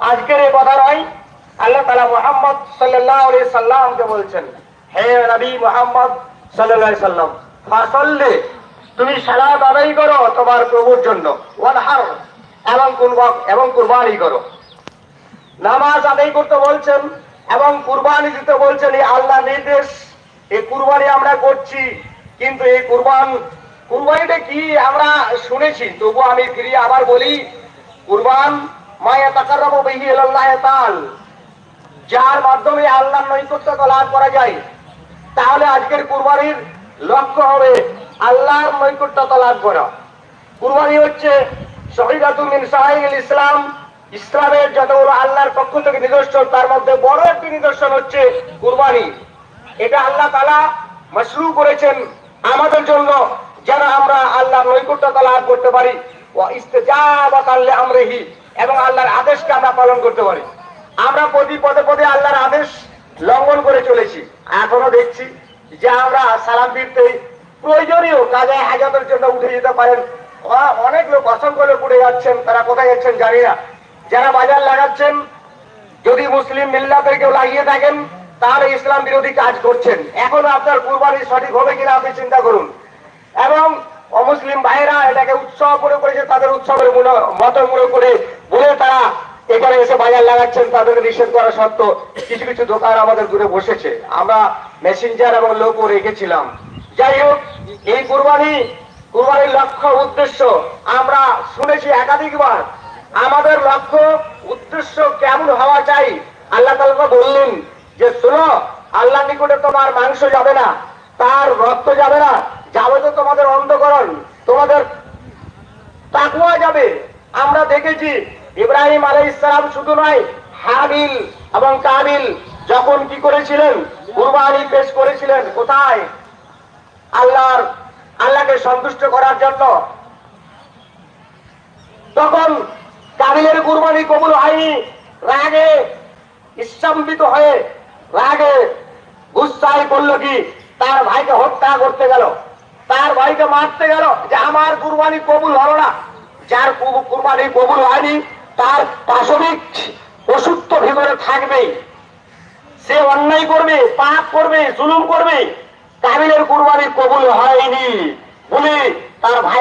আজকের এই কথা নয়, আল্লাহ তালা মোহাম্মদ সাল্লাহ সাল্লামকে বলছেন, হে নবী মোহাম্মদ সাল্লাম, ফাসল্লে, তুমি সালাত আদায় করো তোমার প্রভুর জন্য এবং এবং কুরবানি করো। নামাজ আদায় করতে বলছেন, এবং কুরবানি দিতে বলছেন, এই আল্লাহ নির্দেশ, এই কুরবানি আমরা করছি, কিন্তু এই কুরবান, কুরবানিটা কি আমরা শুনেছি তবু আমি ফিরিয়ে আবার বলি, কুরবান যার মাধ্যমে আল্লাহর নৈকট্যতা লাভ করা যায়, তাহলে আজকের কুরবানির লক্ষ্য হবে আল্লাহর নৈকট্যতা লাভ করা। কুরবানি হচ্ছে ইসলাম, ইসলামের যতগুলো আল্লাহর পক্ষ থেকে নিদর্শন, তার মধ্যে বড় একটি নিদর্শন হচ্ছে কুরবানি। এটা আল্লাহ তালা মশরু করেছেন আমাদের জন্য, যেন আমরা আল্লাহর নৈকট্যতা লাভ করতে পারি। ইস্তেজাবাত আল্লাহ আমরিহি। এবং আল্লাহর আদেশকে আমরা পালন করতে পারি। আমরা প্রতি পদে পদে আল্লাহর আদেশ লঙ্ঘন করে চলেছি। এখনও দেখছি যে আমরা সালাম ফিরতে প্রয়োজনীয় কাজে হাজাতের জন্য উঠে যেতে পারেন। অনেক লোক অসংখ্য লোক উঠে যাচ্ছেন, তারা কোথায় যাচ্ছেন জানি না। যারা বাজার লাগাচ্ছেন, যদি মুসলিম মিল্লাতের কেউ লাগিয়ে থাকেন, তাহলে ইসলাম বিরোধী কাজ করছেন। এখনও আপনার কুরবানি সঠিক হবে কিনা আপনি চিন্তা করুন। এবং অমুসলিম ভাইরা এটাকে উৎসব করে করেছে, তাদের উৎসবের মত মূল করে বলে তারা এখানে এসে বাজার লাগাচ্ছেন, তাদেরকে নিষেধ করা সত্ত্বেও কিছু কিছু দোকান আমাদের দূরে বসেছে। আমরা মেসেঞ্জার এবং লোকও রেখেছিলাম। যাই হোক, এই কুরবানি, কুরবানির লক্ষ্য, উদ্দেশ্য আমরা শুনেছি একাধিকবার। আমাদের লক্ষ্য, উদ্দেশ্য কেমন হওয়া চাই? আল্লাহ তালা বললেন যে, শোনো, আল্লাহ নিকটে তোমার মাংস যাবে না, তার রক্ত যাবে না যাবে তো তোমাদের অন্ধকরণ, তোমাদের তাকুয়া যাবে। আমরা দেখেছি ইব্রাহিম আলাই ইসলাম শুধু নয়, হাবিল এবং কাবিল যখন কি করেছিলেন? কুরবানি পেশ করেছিলেন কোথায়? আল্লাহর, আল্লাহকে সন্তুষ্ট করার জন্য। তখন কাবিলের কুরবানি কবুল হয়নি, রাগে স্তম্ভিত হয়ে, রাগে গুসাই করল কি? তার ভাইকে হত্যা করতে গেল। তার ভাইকে মারতে গেল যে, আমার কুরবানি কবুল হলো না। যার কুরবানি কবুল হয়নি তার পাশবিক অসুস্থ ভিতরে থাকবেই। সে অন্যায় করবে, পাপ করবে, জুলুম করবে, কাবিলের কুরবানি কবুল হয়নি বলে তার ভাই